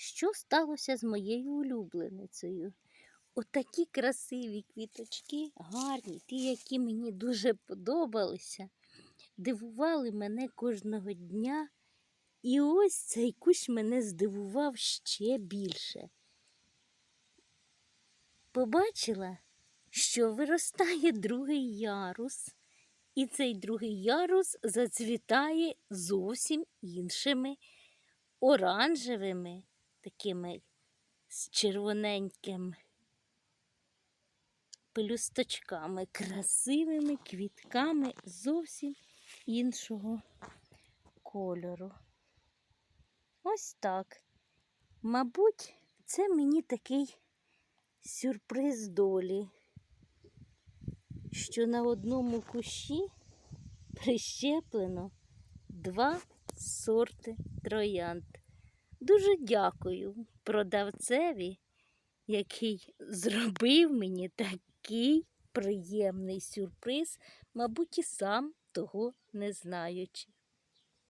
що сталося з моєю улюбленицею. Отакі красиві квіточки, гарні, ті, які мені дуже подобалися, дивували мене кожного дня. І ось цей кущ мене здивував ще більше. Побачила, що виростає другий ярус, і цей другий ярус зацвітає зовсім іншими оранжевими, такими з червоненьким пелюсточками, красивими квітками зовсім іншого кольору. Ось так. Мабуть, це мені такий сюрприз долі, що на одному кущі прищеплено два сорти троянд. Дуже дякую продавцеві, який зробив мені такий приємний сюрприз, мабуть, і сам того не знаючи.